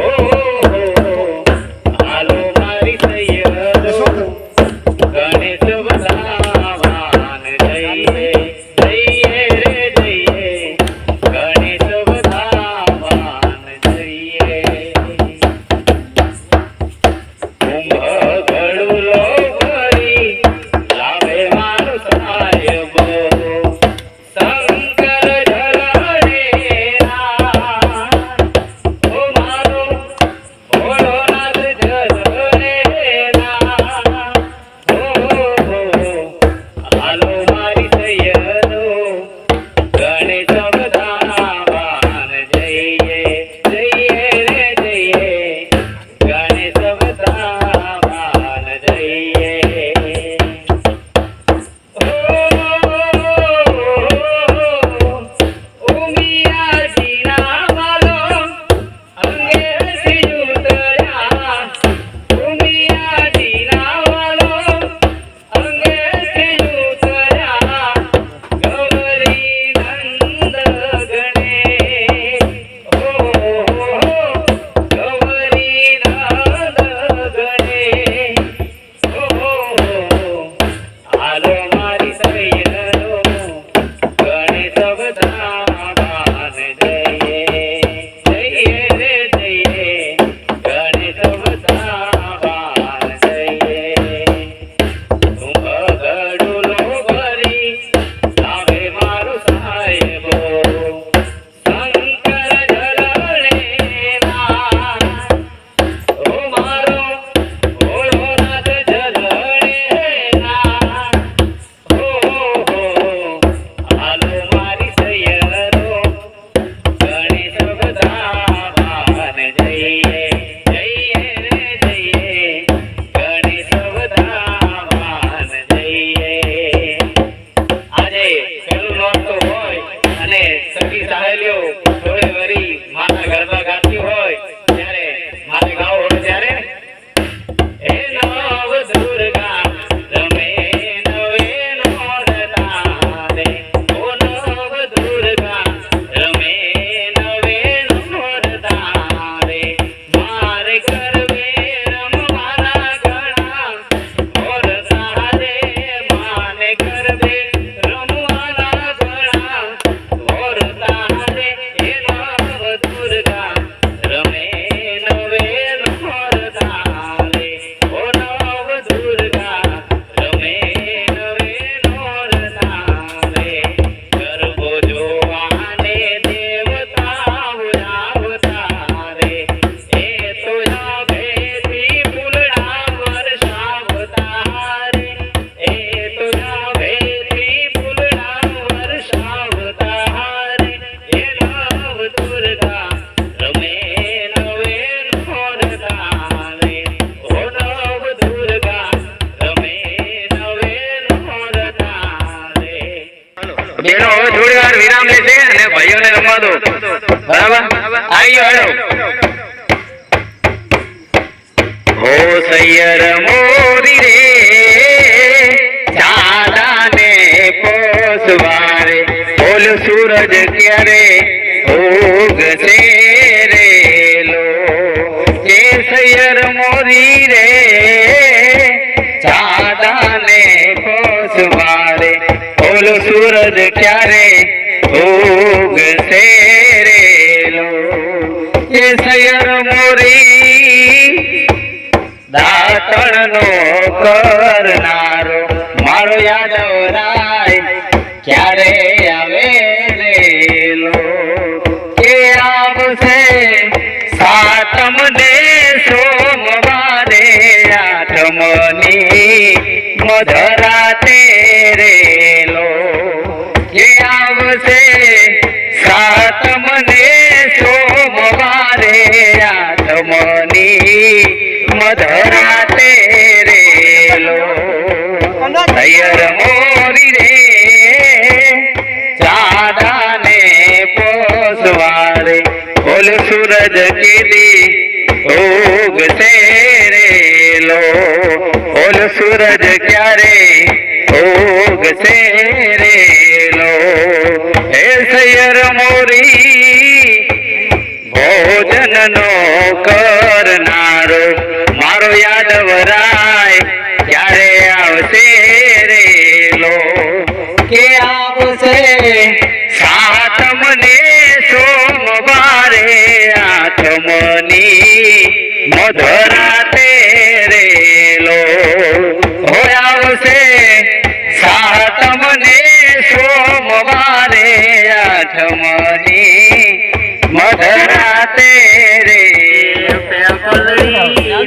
Oh. રમવા દો બરાબર? આવ્યો હેડો. હો સૈયર મોરી રે ચાંદાને પોસવારે બોલ સૂરજ ક્યારે ઉગશે રે લો? કે સૈયર મોરી રે ચાંદાને પોસવારે બોલ સૂરજ ક્યારે મોરી. દાતણ નો કરનારો મારો યાદવ રાય ક્યારે આવે લેલો કે આવશે સાતમ દે સોમવારે આઠમની મધરાતે રેલો આઠમની તેરે રેલો. સૈયર મોરી રે. ચાદાને પોસવારે બોલ સૂરજ કીધી ઉગશે રેલો. બોલ સૂરજ ક્યારે ઓગ તેરે રેલો. હે સૈયર મોરી ભોજન નો કરનારો આઠમની મધરાતે રેલો આવશે સાતમ ને સોમવારે આઠમની. મધરાતે રે પેપલડી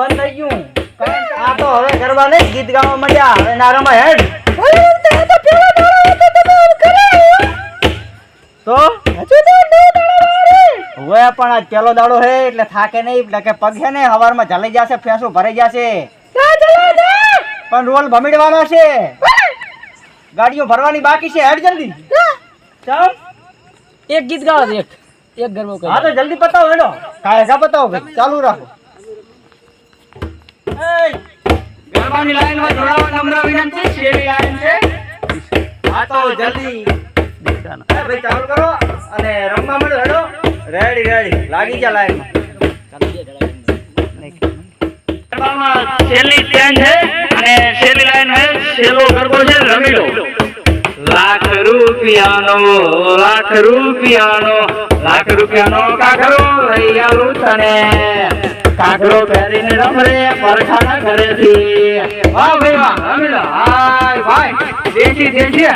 બધું થઈ ગયું આ તો હવે ગરબા નહીં ગીત ગાવા મળ્યા હવે નારામાં હેડ. તો હવે પણ આજ ચેલો દાડો હે એટલે થાકે નહીં એટલે કે પગ છે ને હવારમાં જલાઈ જશે ફેંસો ભરાઈ જશે. પણ રોલ ભમીડવાનો છે. ગાડીઓ ભરવાની બાકી છે. હેડ જલ્દી. ચાલ. એક ગીત ગાવા એક. એક ગરબો હા તો જલ્દી પતાવો હેડો. કાલે પતાવો ભાઈ. ચાલુ રાખો. ગરબાની લાઈનમાં જોડાવા નમ્ર વિનંતી શેરી લાઈન છે. આ તો જલ્દી. ભાઈ ચાલુ કરો અને રમવા મળો હેડો. રેડી રેડી લાગી જા લાઈનમાં. છેલ્લી ટ્રેન છે અને છેલ્લી લાઈન છે છેલ્લો ગરબો છે રમીલો. લાખ રૂપિયાનો લાખ રૂપિયાનો લાખ રૂપિયાનો કાકરો લઈ આવું તને. કાકરો પહેરીને રમરે પરખાના ઘરેથી. વાહ ભાઈ વાહ રમીલો હાય ભાઈ દેશી દેશી.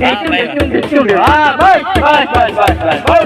દેશી દેશી દેશી. હા બસ બસ બસ બસ બસ બહુ